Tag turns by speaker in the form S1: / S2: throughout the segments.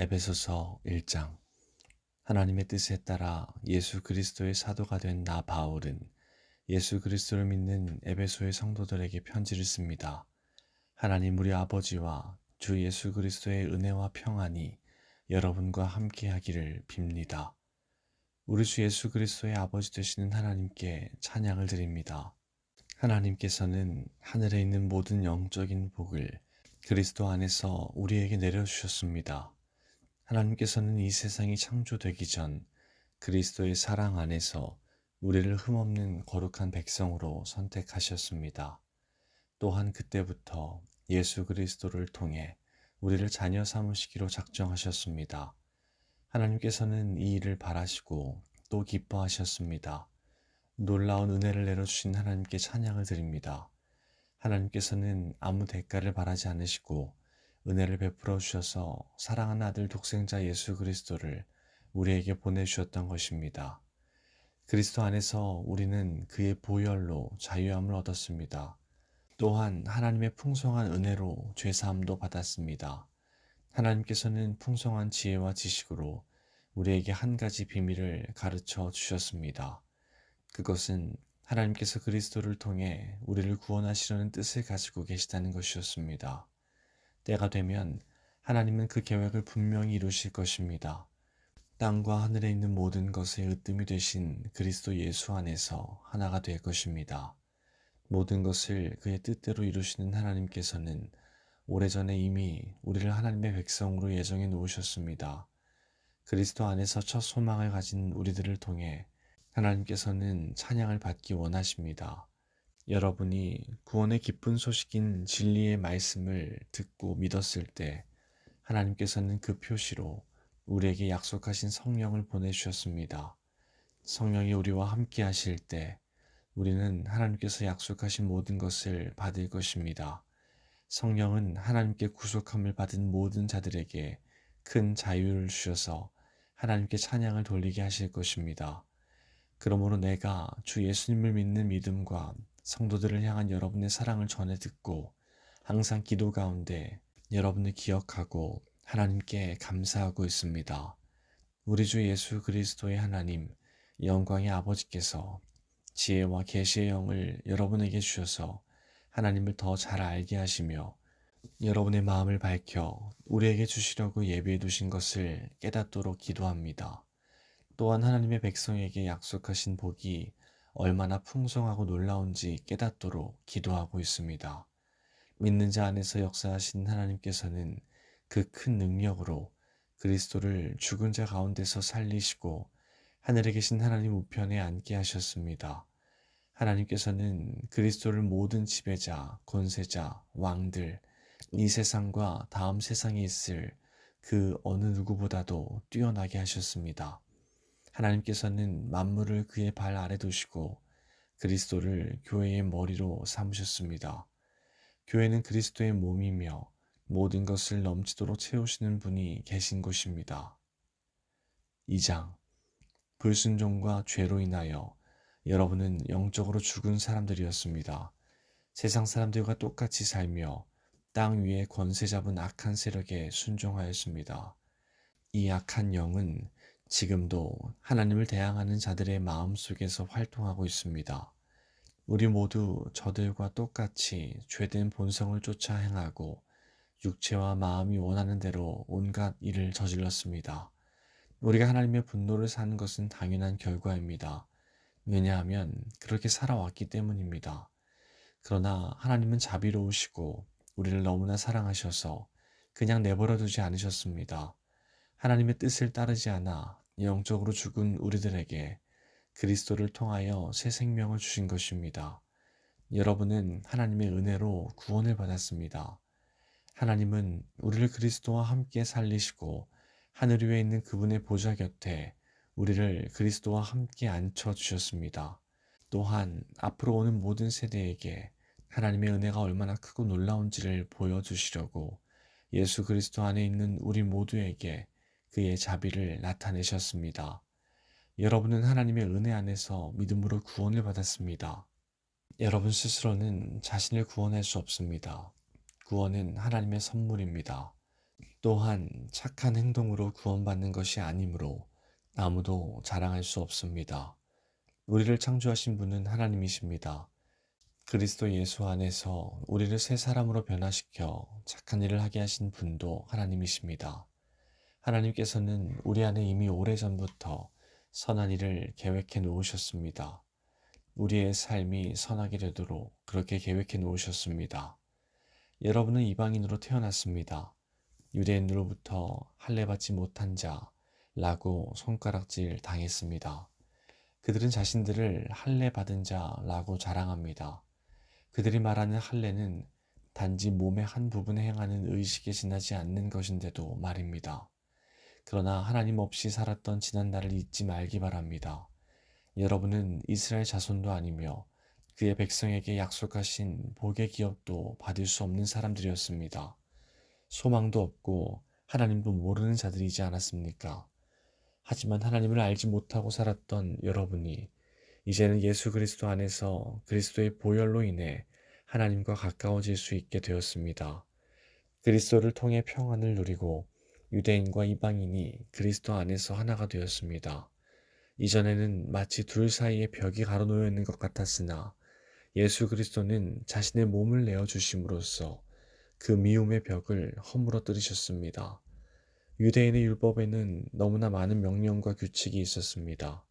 S1: 에베소서 1장 하나님의 뜻에 따라 예수 그리스도의 사도가 된 나 바울은 예수 그리스도를 믿는 에베소의 성도들에게 편지를 씁니다. 하나님 우리 아버지와 주 예수 그리스도의 은혜와 평안이 여러분과 함께 하기를 빕니다. 우리 주 예수 그리스도의 아버지 되시는 하나님께 찬양을 드립니다. 하나님께서는 하늘에 있는 모든 영적인 복을 그리스도 안에서 우리에게 내려주셨습니다. 하나님께서는 이 세상이 창조되기 전 그리스도의 사랑 안에서 우리를 흠없는 거룩한 백성으로 선택하셨습니다. 또한 그때부터 예수 그리스도를 통해 우리를 자녀 삼으시기로 작정하셨습니다. 하나님께서는 이 일을 바라시고 또 기뻐하셨습니다. 놀라운 은혜를 내려주신 하나님께 찬양을 드립니다. 하나님께서는 아무 대가를 바라지 않으시고 은혜를 베풀어 주셔서 사랑하는 아들 독생자 예수 그리스도를 우리에게 보내주셨던 것입니다. 그리스도 안에서 우리는 그의 보혈로 자유함을 얻었습니다. 또한 하나님의 풍성한 은혜로 죄사함도 받았습니다. 하나님께서는 풍성한 지혜와 지식으로 우리에게 한 가지 비밀을 가르쳐 주셨습니다. 그것은 하나님께서 그리스도를 통해 우리를 구원하시려는 뜻을 가지고 계시다는 것이었습니다. 때가 되면 하나님은 그 계획을 분명히 이루실 것입니다. 땅과 하늘에 있는 모든 것의 으뜸이 되신 그리스도 예수 안에서 하나가 될 것입니다. 모든 것을 그의 뜻대로 이루시는 하나님께서는 오래전에 이미 우리를 하나님의 백성으로 예정해 놓으셨습니다. 그리스도 안에서 첫 소망을 가진 우리들을 통해 하나님께서는 찬양을 받기 원하십니다. 여러분이 구원의 기쁜 소식인 진리의 말씀을 듣고 믿었을 때 하나님께서는 그 표시로 우리에게 약속하신 성령을 보내주셨습니다. 성령이 우리와 함께 하실 때 우리는 하나님께서 약속하신 모든 것을 받을 것입니다. 성령은 하나님께 구속함을 받은 모든 자들에게 큰 자유를 주셔서 하나님께 찬양을 돌리게 하실 것입니다. 그러므로 내가 주 예수님을 믿는 믿음과 성도들을 향한 여러분의 사랑을 전해 듣고 항상 기도 가운데 여러분을 기억하고 하나님께 감사하고 있습니다. 우리 주 예수 그리스도의 하나님, 영광의 아버지께서 지혜와 계시의 영을 여러분에게 주셔서 하나님을 더 잘 알게 하시며 여러분의 마음을 밝혀 우리에게 주시려고 예비해 두신 것을 깨닫도록 기도합니다. 또한 하나님의 백성에게 약속하신 복이 얼마나 풍성하고 놀라운지 깨닫도록 기도하고 있습니다. 믿는 자 안에서 역사하신 하나님께서는 그 큰 능력으로 그리스도를 죽은 자 가운데서 살리시고 하늘에 계신 하나님 우편에 앉게 하셨습니다. 하나님께서는 그리스도를 모든 지배자, 권세자, 왕들, 이 세상과 다음 세상에 있을 그 어느 누구보다도 뛰어나게 하셨습니다. 하나님께서는 만물을 그의 발 아래 두시고 그리스도를 교회의 머리로 삼으셨습니다. 교회는 그리스도의 몸이며 모든 것을 넘치도록 채우시는 분이 계신 곳입니다. 2장 불순종과 죄로 인하여 여러분은 영적으로 죽은 사람들이었습니다. 세상 사람들과 똑같이 살며 땅 위에 권세 잡은 악한 세력에 순종하였습니다. 이 악한 영은 지금도 하나님을 대항하는 자들의 마음 속에서 활동하고 있습니다. 우리 모두 저들과 똑같이 죄된 본성을 쫓아 행하고 육체와 마음이 원하는 대로 온갖 일을 저질렀습니다. 우리가 하나님의 분노를 사는 것은 당연한 결과입니다. 왜냐하면 그렇게 살아왔기 때문입니다. 그러나 하나님은 자비로우시고 우리를 너무나 사랑하셔서 그냥 내버려 두지 않으셨습니다. 하나님의 뜻을 따르지 않아 영적으로 죽은 우리들에게 그리스도를 통하여 새 생명을 주신 것입니다. 여러분은 하나님의 은혜로 구원을 받았습니다. 하나님은 우리를 그리스도와 함께 살리시고 하늘 위에 있는 그분의 보좌 곁에 우리를 그리스도와 함께 앉혀 주셨습니다. 또한 앞으로 오는 모든 세대에게 하나님의 은혜가 얼마나 크고 놀라운지를 보여주시려고 예수 그리스도 안에 있는 우리 모두에게 그의 자비를 나타내셨습니다. 여러분은 하나님의 은혜 안에서 믿음으로 구원을 받았습니다. 여러분 스스로는 자신을 구원할 수 없습니다. 구원은 하나님의 선물입니다. 또한 착한 행동으로 구원받는 것이 아니므로 아무도 자랑할 수 없습니다. 우리를 창조하신 분은 하나님이십니다. 그리스도 예수 안에서 우리를 새 사람으로 변화시켜 착한 일을 하게 하신 분도 하나님이십니다. 하나님께서는 우리 안에 이미 오래전부터 선한 일을 계획해 놓으셨습니다. 우리의 삶이 선하게 되도록 그렇게 계획해 놓으셨습니다. 여러분은 이방인으로 태어났습니다. 유대인으로부터 할례받지 못한 자라고 손가락질 당했습니다. 그들은 자신들을 할례받은 자라고 자랑합니다. 그들이 말하는 할례는 단지 몸의 한 부분에 행하는 의식에 지나지 않는 것인데도 말입니다. 그러나 하나님 없이 살았던 지난날을 잊지 말기 바랍니다. 여러분은 이스라엘 자손도 아니며 그의 백성에게 약속하신 복의 기업도 받을 수 없는 사람들이었습니다. 소망도 없고 하나님도 모르는 자들이지 않았습니까? 하지만 하나님을 알지 못하고 살았던 여러분이 이제는 예수 그리스도 안에서 그리스도의 보혈로 인해 하나님과 가까워질 수 있게 되었습니다. 그리스도를 통해 평안을 누리고 유대인과 이방인이 그리스도 안에서 하나가 되었습니다. 이전에는 마치 둘 사이에 벽이 가로놓여 있는 것 같았으나 예수 그리스도는 자신의 몸을 내어 주심으로써 그 미움의 벽을 허물어뜨리셨습니다. 유대인의 율법에는 너무나 많은 명령과 규칙이 있었습니다.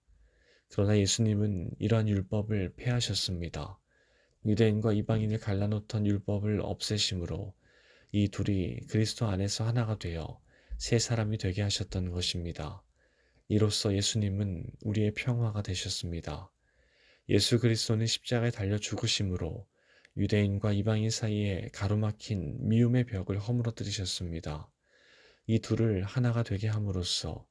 S1: 그러나 예수님은 이러한 율법을 폐하셨습니다. 유대인과 이방인을 갈라놓던 율법을 없애심으로 이 둘이 그리스도 안에서 하나가 되어 새 사람이 되게 하셨던 것입니다. 이로써 예수님은 우리의 평화가 되셨습니다. 예수 그리스도는 십자가에 달려 죽으심으로 유대인과 이방인 사이에 가로막힌 미움의 벽을 허물어뜨리셨습니다. 이 둘을 하나가 되게 함으로써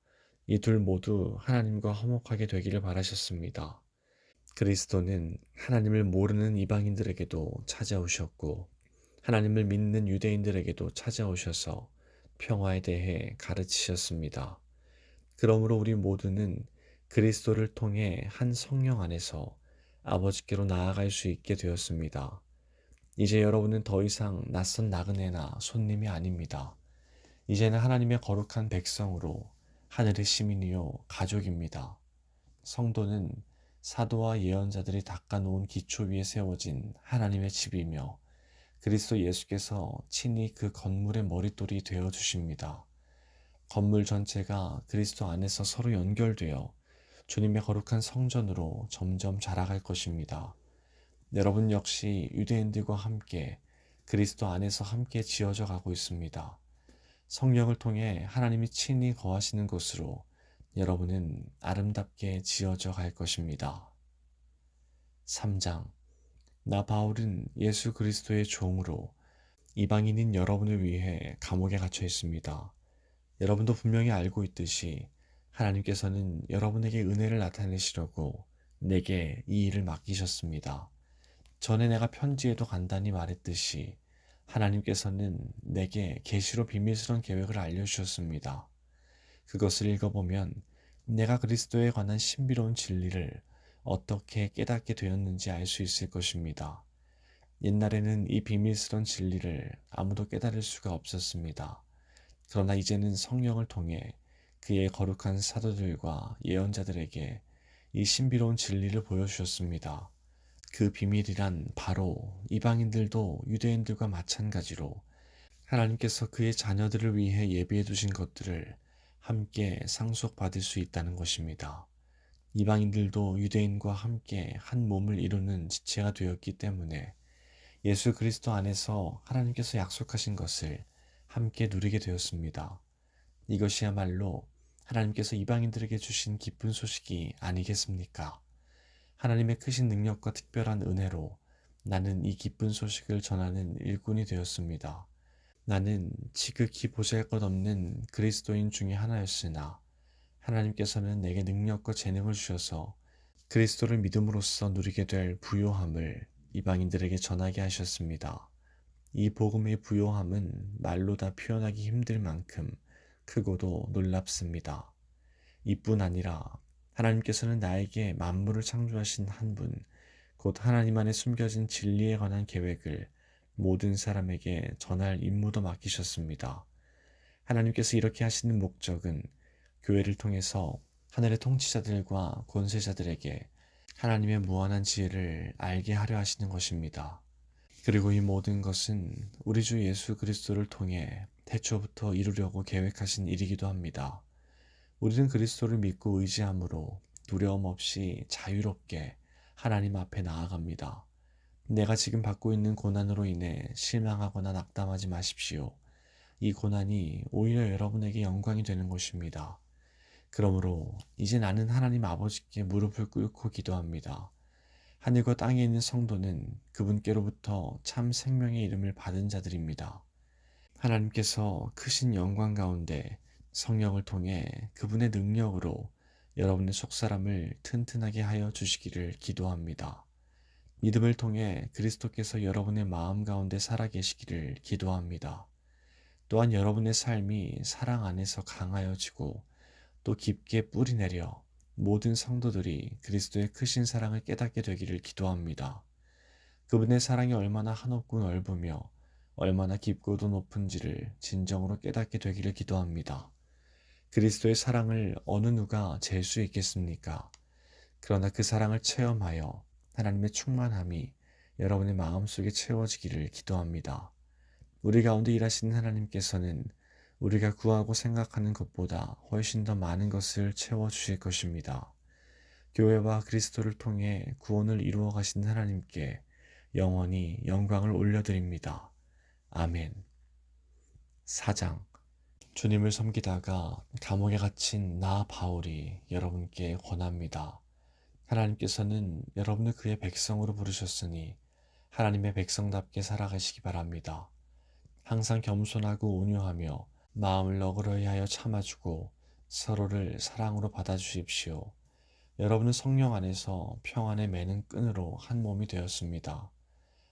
S1: 이 둘 모두 하나님과 화목하게 되기를 바라셨습니다. 그리스도는 하나님을 모르는 이방인들에게도 찾아오셨고 하나님을 믿는 유대인들에게도 찾아오셔서 평화에 대해 가르치셨습니다. 그러므로 우리 모두는 그리스도를 통해 한 성령 안에서 아버지께로 나아갈 수 있게 되었습니다. 이제 여러분은 더 이상 낯선 나그네나 손님이 아닙니다. 이제는 하나님의 거룩한 백성으로 하늘의 시민이요 가족입니다. 성도는 사도와 예언자들이 닦아놓은 기초 위에 세워진 하나님의 집이며 그리스도 예수께서 친히 그 건물의 머릿돌이 되어 주십니다. 건물 전체가 그리스도 안에서 서로 연결되어 주님의 거룩한 성전으로 점점 자라갈 것입니다. 여러분 역시 유대인들과 함께 그리스도 안에서 함께 지어져 가고 있습니다. 성령을 통해 하나님이 친히 거하시는 곳으로 여러분은 아름답게 지어져 갈 것입니다. 3장 나 바울은 예수 그리스도의 종으로 이방인인 여러분을 위해 감옥에 갇혀 있습니다. 여러분도 분명히 알고 있듯이 하나님께서는 여러분에게 은혜를 나타내시려고 내게 이 일을 맡기셨습니다. 전에 내가 편지에도 간단히 말했듯이 하나님께서는 내게 계시로 비밀스러운 계획을 알려주셨습니다. 그것을 읽어보면 내가 그리스도에 관한 신비로운 진리를 어떻게 깨닫게 되었는지 알 수 있을 것입니다. 옛날에는 이 비밀스러운 진리를 아무도 깨달을 수가 없었습니다. 그러나 이제는 성령을 통해 그의 거룩한 사도들과 예언자들에게 이 신비로운 진리를 보여주셨습니다. 그 비밀이란 바로 이방인들도 유대인들과 마찬가지로 하나님께서 그의 자녀들을 위해 예비해 두신 것들을 함께 상속받을 수 있다는 것입니다. 이방인들도 유대인과 함께 한 몸을 이루는 지체가 되었기 때문에 예수 그리스도 안에서 하나님께서 약속하신 것을 함께 누리게 되었습니다. 이것이야말로 하나님께서 이방인들에게 주신 기쁜 소식이 아니겠습니까? 하나님의 크신 능력과 특별한 은혜로 나는 이 기쁜 소식을 전하는 일꾼이 되었습니다. 나는 지극히 보잘 것 없는 그리스도인 중의 하나였으나 하나님께서는 내게 능력과 재능을 주셔서 그리스도를 믿음으로써 누리게 될 부요함을 이방인들에게 전하게 하셨습니다. 이 복음의 부요함은 말로 다 표현하기 힘들 만큼 크고도 놀랍습니다. 이뿐 아니라 하나님께서는 나에게 만물을 창조하신 한 분, 곧 하나님 안에 숨겨진 진리에 관한 계획을 모든 사람에게 전할 임무도 맡기셨습니다. 하나님께서 이렇게 하시는 목적은 교회를 통해서 하늘의 통치자들과 권세자들에게 하나님의 무한한 지혜를 알게 하려 하시는 것입니다. 그리고 이 모든 것은 우리 주 예수 그리스도를 통해 태초부터 이루려고 계획하신 일이기도 합니다. 우리는 그리스도를 믿고 의지함으로 두려움 없이 자유롭게 하나님 앞에 나아갑니다. 내가 지금 받고 있는 고난으로 인해 실망하거나 낙담하지 마십시오. 이 고난이 오히려 여러분에게 영광이 되는 것입니다. 그러므로 이제 나는 하나님 아버지께 무릎을 꿇고 기도합니다. 하늘과 땅에 있는 성도는 그분께로부터 참 생명의 이름을 받은 자들입니다. 하나님께서 크신 영광 가운데 성령을 통해 그분의 능력으로 여러분의 속사람을 튼튼하게 하여 주시기를 기도합니다. 믿음을 통해 그리스도께서 여러분의 마음 가운데 살아계시기를 기도합니다. 또한 여러분의 삶이 사랑 안에서 강하여지고 또 깊게 뿌리내려 모든 성도들이 그리스도의 크신 사랑을 깨닫게 되기를 기도합니다. 그분의 사랑이 얼마나 한없고 넓으며 얼마나 깊고도 높은지를 진정으로 깨닫게 되기를 기도합니다. 그리스도의 사랑을 어느 누가 잴 수 있겠습니까? 그러나 그 사랑을 체험하여 하나님의 충만함이 여러분의 마음속에 채워지기를 기도합니다. 우리 가운데 일하시는 하나님께서는 우리가 구하고 생각하는 것보다 훨씬 더 많은 것을 채워 주실 것입니다. 교회와 그리스도를 통해 구원을 이루어 가신 하나님께 영원히 영광을 올려드립니다. 아멘. 4장 주님을 섬기다가 감옥에 갇힌 나 바울이 여러분께 권합니다. 하나님께서는 여러분을 그의 백성으로 부르셨으니 하나님의 백성답게 살아가시기 바랍니다. 항상 겸손하고 온유하며 마음을 너그러이 하여 참아주고 서로를 사랑으로 받아주십시오. 여러분은 성령 안에서 평안의 매는 끈으로 한 몸이 되었습니다.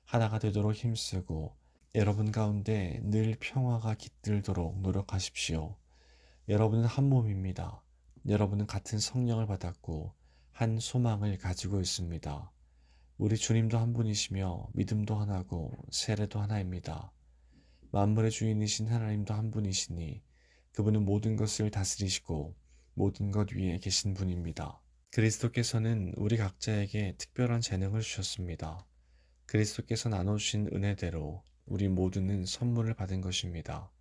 S1: 하나가 되도록 힘쓰고 여러분 가운데 늘 평화가 깃들도록 노력하십시오. 여러분은 한 몸입니다. 여러분은 같은 성령을 받았고 한 소망을 가지고 있습니다. 우리 주님도 한 분이시며 믿음도 하나고 세례도 하나입니다. 만물의 주인이신 하나님도 한 분이시니 그분은 모든 것을 다스리시고 모든 것 위에 계신 분입니다. 그리스도께서는 우리 각자에게 특별한 재능을 주셨습니다. 그리스도께서 나눠주신 은혜대로 우리 모두는 선물을 받은 것입니다.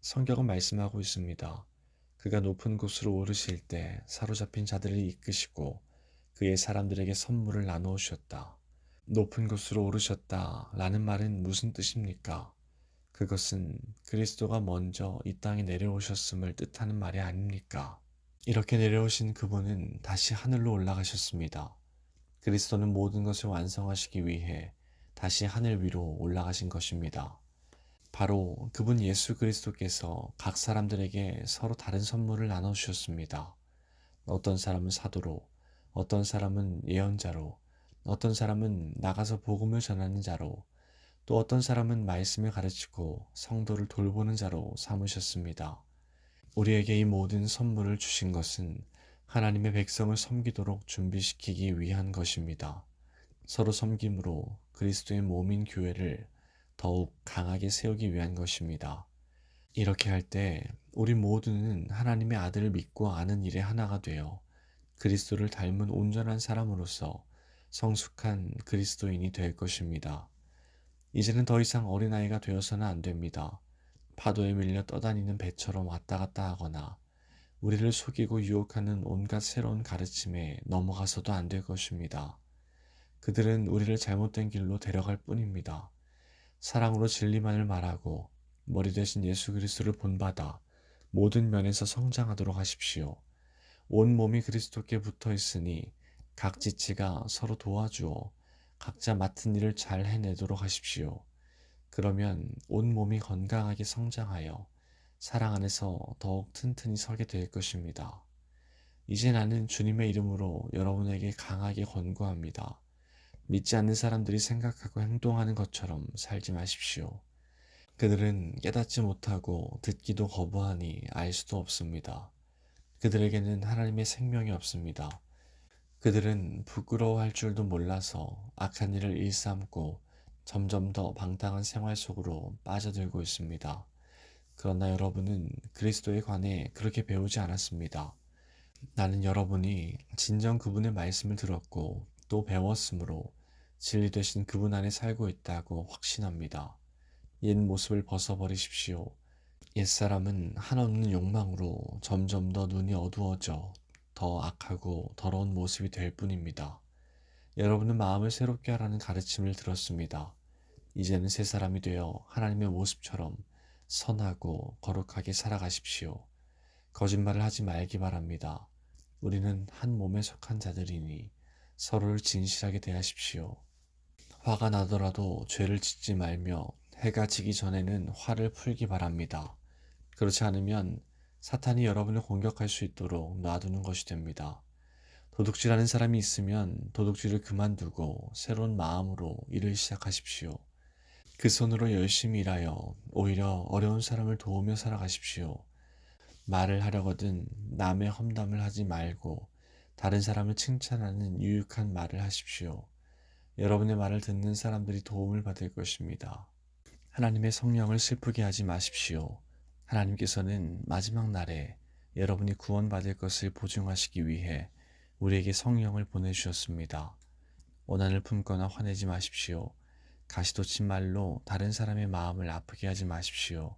S1: 성경은 말씀하고 있습니다. 그가 높은 곳으로 오르실 때 사로잡힌 자들을 이끄시고 그의 사람들에게 선물을 나누셨다. 높은 곳으로 오르셨다 라는 말은 무슨 뜻입니까? 그것은 그리스도가 먼저 이 땅에 내려오셨음을 뜻하는 말이 아닙니까? 이렇게 내려오신 그분은 다시 하늘로 올라가셨습니다. 그리스도는 모든 것을 완성하시기 위해 다시 하늘 위로 올라가신 것입니다. 바로 그분 예수 그리스도께서 각 사람들에게 서로 다른 선물을 나눠주셨습니다. 어떤 사람은 사도로, 어떤 사람은 예언자로, 어떤 사람은 나가서 복음을 전하는 자로, 또 어떤 사람은 말씀을 가르치고 성도를 돌보는 자로 삼으셨습니다. 우리에게 이 모든 선물을 주신 것은 하나님의 백성을 섬기도록 준비시키기 위한 것입니다. 서로 섬김으로 그리스도의 몸인 교회를 더욱 강하게 세우기 위한 것입니다. 이렇게 할 때 우리 모두는 하나님의 아들을 믿고 아는 일에 하나가 되어 그리스도를 닮은 온전한 사람으로서 성숙한 그리스도인이 될 것입니다. 이제는 더 이상 어린아이가 되어서는 안 됩니다. 파도에 밀려 떠다니는 배처럼 왔다 갔다 하거나 우리를 속이고 유혹하는 온갖 새로운 가르침에 넘어가서도 안 될 것입니다. 그들은 우리를 잘못된 길로 데려갈 뿐입니다. 사랑으로 진리만을 말하고 머리 대신 예수 그리스도를 본받아 모든 면에서 성장하도록 하십시오. 온 몸이 그리스도께 붙어 있으니 각 지체가 서로 도와주어 각자 맡은 일을 잘 해내도록 하십시오. 그러면 온 몸이 건강하게 성장하여 사랑 안에서 더욱 튼튼히 서게 될 것입니다. 이제 나는 주님의 이름으로 여러분에게 강하게 권고합니다. 믿지 않는 사람들이 생각하고 행동하는 것처럼 살지 마십시오. 그들은 깨닫지 못하고 듣기도 거부하니 알 수도 없습니다. 그들에게는 하나님의 생명이 없습니다. 그들은 부끄러워할 줄도 몰라서 악한 일을 일삼고 점점 더 방탕한 생활 속으로 빠져들고 있습니다. 그러나 여러분은 그리스도에 관해 그렇게 배우지 않았습니다. 나는 여러분이 진정 그분의 말씀을 들었고 또 배웠으므로 진리 되신 그분 안에 살고 있다고 확신합니다. 옛 모습을 벗어버리십시오. 옛사람은 한없는 욕망으로 점점 더 눈이 어두워져 더 악하고 더러운 모습이 될 뿐입니다. 여러분은 마음을 새롭게 하라는 가르침을 들었습니다. 이제는 새 사람이 되어 하나님의 모습처럼 선하고 거룩하게 살아가십시오. 거짓말을 하지 말기 바랍니다. 우리는 한 몸에 속한 자들이니 서로를 진실하게 대하십시오. 화가 나더라도 죄를 짓지 말며 해가 지기 전에는 화를 풀기 바랍니다. 그렇지 않으면 사탄이 여러분을 공격할 수 있도록 놔두는 것이 됩니다. 도둑질하는 사람이 있으면 도둑질을 그만두고 새로운 마음으로 일을 시작하십시오. 그 손으로 열심히 일하여 오히려 어려운 사람을 도우며 살아가십시오. 말을 하려거든 남의 험담을 하지 말고 다른 사람을 칭찬하는 유익한 말을 하십시오. 여러분의 말을 듣는 사람들이 도움을 받을 것입니다. 하나님의 성령을 슬프게 하지 마십시오. 하나님께서는 마지막 날에 여러분이 구원받을 것을 보증하시기 위해 우리에게 성령을 보내주셨습니다. 원한을 품거나 화내지 마십시오. 가시돋친 말로 다른 사람의 마음을 아프게 하지 마십시오.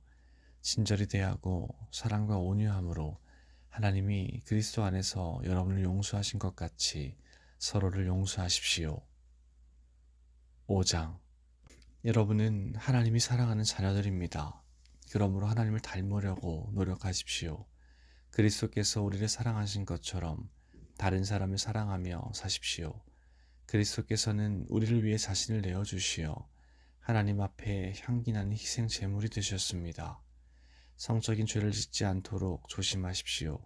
S1: 친절히 대하고 사랑과 온유함으로 하나님이 그리스도 안에서 여러분을 용서하신 것 같이 서로를 용서하십시오. 5장 여러분은 하나님이 사랑하는 자녀들입니다. 그러므로 하나님을 닮으려고 노력하십시오. 그리스도께서 우리를 사랑하신 것처럼 다른 사람을 사랑하며 사십시오. 그리스도께서는 우리를 위해 자신을 내어주시어 하나님 앞에 향기나는 희생 제물이 되셨습니다. 성적인 죄를 짓지 않도록 조심하십시오.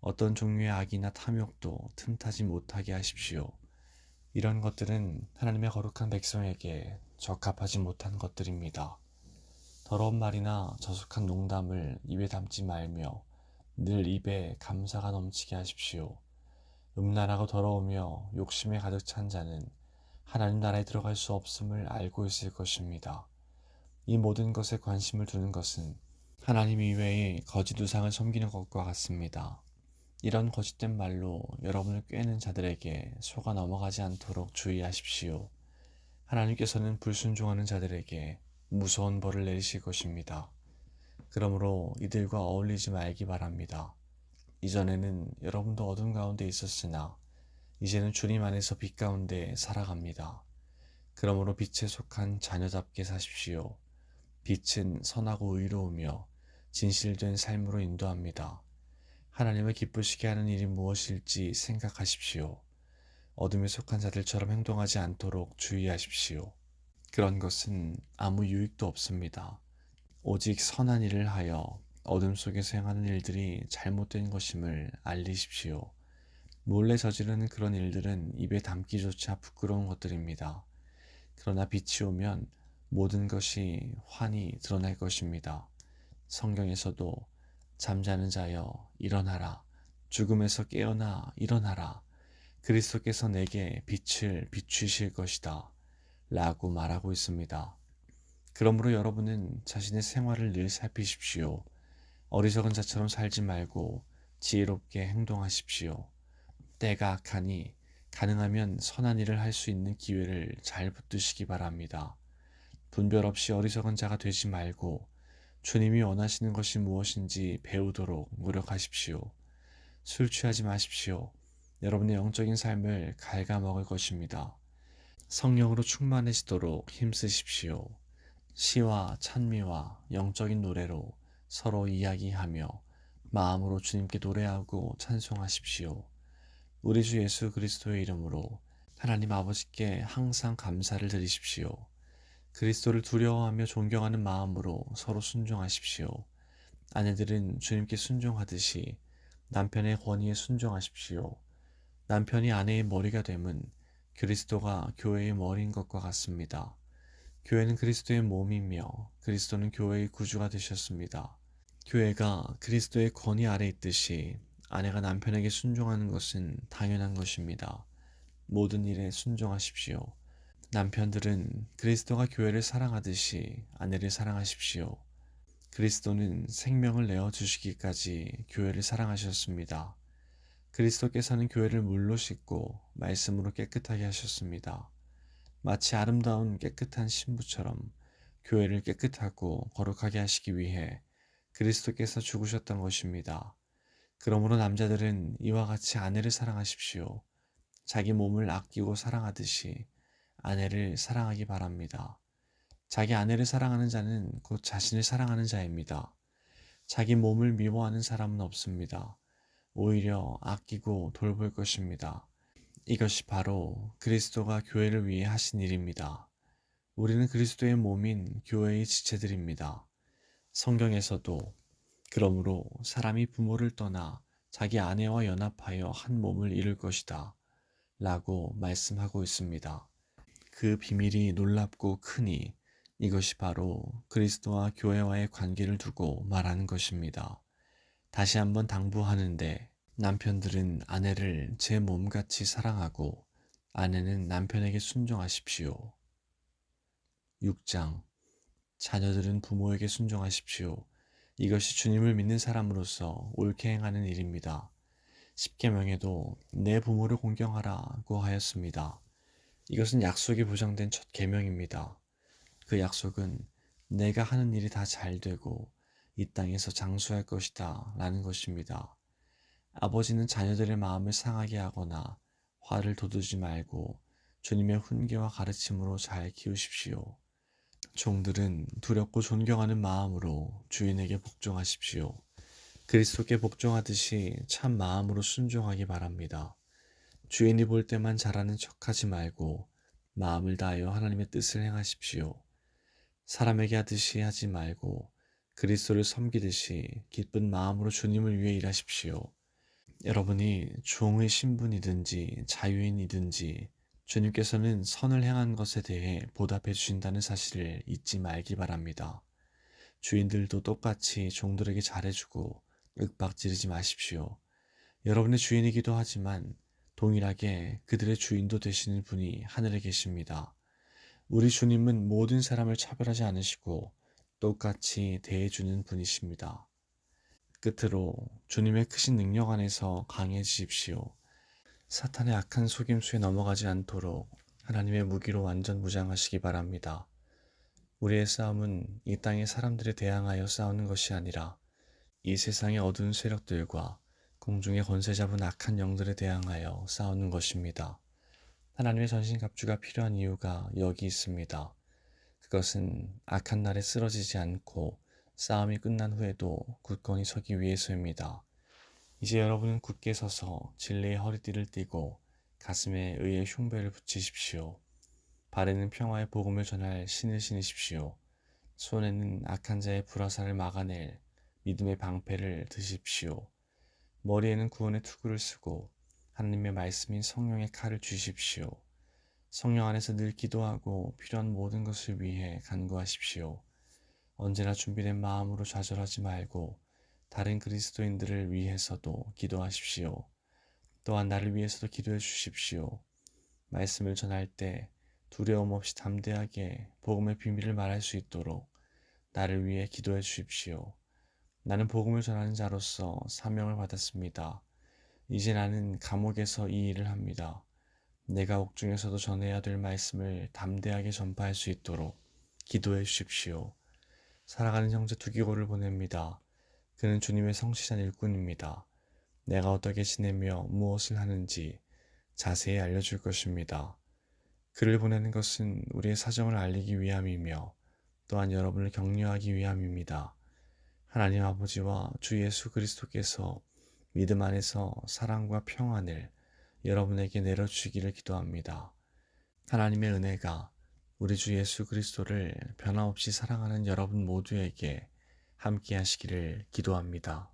S1: 어떤 종류의 악이나 탐욕도 틈타지 못하게 하십시오. 이런 것들은 하나님의 거룩한 백성에게 적합하지 못한 것들입니다. 더러운 말이나 저속한 농담을 입에 담지 말며 늘 입에 감사가 넘치게 하십시오. 음란하고 더러우며 욕심에 가득 찬 자는 하나님 나라에 들어갈 수 없음을 알고 있을 것입니다. 이 모든 것에 관심을 두는 것은 하나님 이외에 거짓 우상을 섬기는 것과 같습니다. 이런 거짓된 말로 여러분을 꿰는 자들에게 속아 넘어가지 않도록 주의하십시오. 하나님께서는 불순종하는 자들에게 무서운 벌을 내리실 것입니다. 그러므로 이들과 어울리지 말기 바랍니다. 이전에는 여러분도 어둠 가운데 있었으나 이제는 주님 안에서 빛 가운데 살아갑니다. 그러므로 빛에 속한 자녀답게 사십시오. 빛은 선하고 의로우며 진실된 삶으로 인도합니다. 하나님을 기쁘시게 하는 일이 무엇일지 생각하십시오. 어둠에 속한 자들처럼 행동하지 않도록 주의하십시오. 그런 것은 아무 유익도 없습니다. 오직 선한 일을 하여 어둠 속에서 행하는 일들이 잘못된 것임을 알리십시오. 몰래 저지르는 그런 일들은 입에 담기조차 부끄러운 것들입니다. 그러나 빛이 오면 모든 것이 환히 드러날 것입니다. 성경에서도 잠자는 자여 일어나라 죽음에서 깨어나 일어나라 그리스도께서 내게 빛을 비추실 것이다 라고 말하고 있습니다. 그러므로 여러분은 자신의 생활을 늘 살피십시오. 어리석은 자처럼 살지 말고 지혜롭게 행동하십시오. 때가 악하니 가능하면 선한 일을 할 수 있는 기회를 잘 붙드시기 바랍니다. 분별 없이 어리석은 자가 되지 말고 주님이 원하시는 것이 무엇인지 배우도록 노력하십시오. 술 취하지 마십시오. 여러분의 영적인 삶을 갉아먹을 것입니다. 성령으로 충만해지도록 힘쓰십시오. 시와 찬미와 영적인 노래로 서로 이야기하며 마음으로 주님께 노래하고 찬송하십시오. 우리 주 예수 그리스도의 이름으로 하나님 아버지께 항상 감사를 드리십시오. 그리스도를 두려워하며 존경하는 마음으로 서로 순종하십시오. 아내들은 주님께 순종하듯이 남편의 권위에 순종하십시오. 남편이 아내의 머리가 됨은 그리스도가 교회의 머리인 것과 같습니다. 교회는 그리스도의 몸이며 그리스도는 교회의 구주가 되셨습니다. 교회가 그리스도의 권위 아래 있듯이 아내가 남편에게 순종하는 것은 당연한 것입니다. 모든 일에 순종하십시오. 남편들은 그리스도가 교회를 사랑하듯이 아내를 사랑하십시오. 그리스도는 생명을 내어 주시기까지 교회를 사랑하셨습니다. 그리스도께서는 교회를 물로 씻고 말씀으로 깨끗하게 하셨습니다. 마치 아름다운 깨끗한 신부처럼 교회를 깨끗하고 거룩하게 하시기 위해 그리스도께서 죽으셨던 것입니다. 그러므로 남자들은 이와 같이 아내를 사랑하십시오. 자기 몸을 아끼고 사랑하듯이 아내를 사랑하기 바랍니다. 자기 아내를 사랑하는 자는 곧 자신을 사랑하는 자입니다. 자기 몸을 미워하는 사람은 없습니다. 오히려 아끼고 돌볼 것입니다. 이것이 바로 그리스도가 교회를 위해 하신 일입니다. 우리는 그리스도의 몸인 교회의 지체들입니다. 성경에서도 그러므로 사람이 부모를 떠나 자기 아내와 연합하여 한 몸을 이룰 것이다. 라고 말씀하고 있습니다. 그 비밀이 놀랍고 크니 이것이 바로 그리스도와 교회와의 관계를 두고 말하는 것입니다. 다시 한번 당부하는데 남편들은 아내를 제 몸같이 사랑하고 아내는 남편에게 순종하십시오. 6장 자녀들은 부모에게 순종하십시오. 이것이 주님을 믿는 사람으로서 옳게 행하는 일입니다. 십계명에도 내 부모를 공경하라고 하였습니다. 이것은 약속이 보장된 첫 계명입니다. 그 약속은 내가 하는 일이 다 잘 되고 이 땅에서 장수할 것이다 라는 것입니다. 아버지는 자녀들의 마음을 상하게 하거나 화를 돋우지 말고 주님의 훈계와 가르침으로 잘 키우십시오. 종들은 두렵고 존경하는 마음으로 주인에게 복종하십시오. 그리스도께 복종하듯이 참 마음으로 순종하기 바랍니다. 주인이 볼 때만 잘하는 척하지 말고 마음을 다하여 하나님의 뜻을 행하십시오. 사람에게 하듯이 하지 말고 그리스도를 섬기듯이 기쁜 마음으로 주님을 위해 일하십시오. 여러분이 종의 신분이든지 자유인이든지 주님께서는 선을 행한 것에 대해 보답해 주신다는 사실을 잊지 말기 바랍니다. 주인들도 똑같이 종들에게 잘해주고 윽박지르지 마십시오. 여러분의 주인이기도 하지만 동일하게 그들의 주인도 되시는 분이 하늘에 계십니다. 우리 주님은 모든 사람을 차별하지 않으시고 똑같이 대해주는 분이십니다. 끝으로 주님의 크신 능력 안에서 강해지십시오. 사탄의 악한 속임수에 넘어가지 않도록 하나님의 무기로 완전 무장하시기 바랍니다. 우리의 싸움은 이 땅의 사람들에 대항하여 싸우는 것이 아니라 이 세상의 어두운 세력들과 공중의 권세 잡은 악한 영들에 대항하여 싸우는 것입니다. 하나님의 전신 갑주가 필요한 이유가 여기 있습니다. 그것은 악한 날에 쓰러지지 않고 싸움이 끝난 후에도 굳건히 서기 위해서입니다. 이제 여러분은 굳게 서서 진리의 허리띠를 띠고 가슴에 의의 흉배를 붙이십시오. 발에는 평화의 복음을 전할 신을 신으십시오. 손에는 악한 자의 불화살을 막아낼 믿음의 방패를 드십시오. 머리에는 구원의 투구를 쓰고 하나님의 말씀인 성령의 칼을 주십시오. 성령 안에서 늘 기도하고 필요한 모든 것을 위해 간구하십시오. 언제나 준비된 마음으로 좌절하지 말고 다른 그리스도인들을 위해서도 기도하십시오. 또한 나를 위해서도 기도해 주십시오. 말씀을 전할 때 두려움 없이 담대하게 복음의 비밀을 말할 수 있도록 나를 위해 기도해 주십시오. 나는 복음을 전하는 자로서 사명을 받았습니다. 이제 나는 감옥에서 이 일을 합니다. 내가 옥중에서도 전해야 될 말씀을 담대하게 전파할 수 있도록 기도해 주십시오. 살아가는 형제 두기고를 보냅니다. 그는 주님의 성실한 일꾼입니다. 내가 어떻게 지내며 무엇을 하는지 자세히 알려줄 것입니다. 그를 보내는 것은 우리의 사정을 알리기 위함이며 또한 여러분을 격려하기 위함입니다. 하나님 아버지와 주 예수 그리스도께서 믿음 안에서 사랑과 평안을 여러분에게 내려주시기를 기도합니다. 하나님의 은혜가 우리 주 예수 그리스도를 변함없이 사랑하는 여러분 모두에게 함께 하시기를 기도합니다.